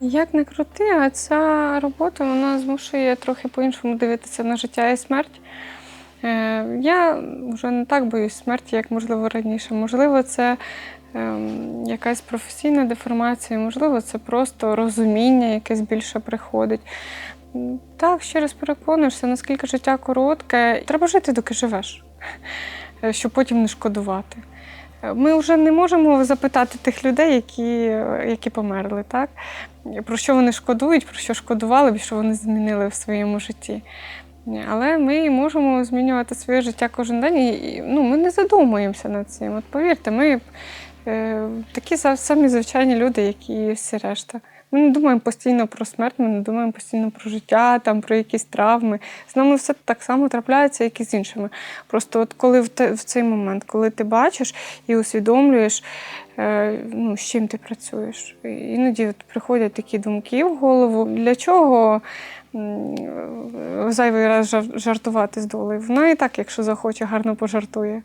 Як не крути, а ця робота вона змушує трохи по-іншому дивитися на життя і смерть. Е, Я вже не так боюсь смерті, як можливо раніше. Можливо, це ем, якась професійна деформація, можливо, це просто розуміння, якесь більше приходить. Так, ще раз переконуєшся, наскільки життя коротке. Треба жити, доки живеш, е, щоб потім не шкодувати. Ми вже не можемо запитати тих людей, які, які померли, так? про що вони шкодують, про що шкодували б, що вони змінили в своєму житті. Але ми можемо змінювати своє життя кожен день, і ну, ми не задумуємося над цим. От повірте, ми е, такі самі звичайні люди, як і всі решта. Ми не думаємо постійно про смерть, ми не думаємо постійно про життя, там, про якісь травми. З нами все так само трапляється, як і з іншими. Просто от коли в, те, в цей момент, коли ти бачиш і усвідомлюєш, е, ну, з чим ти працюєш. Іноді от приходять такі думки в голову. Для чого зайвий раз жартувати з долею? Вона і так, якщо захоче, гарно пожартує.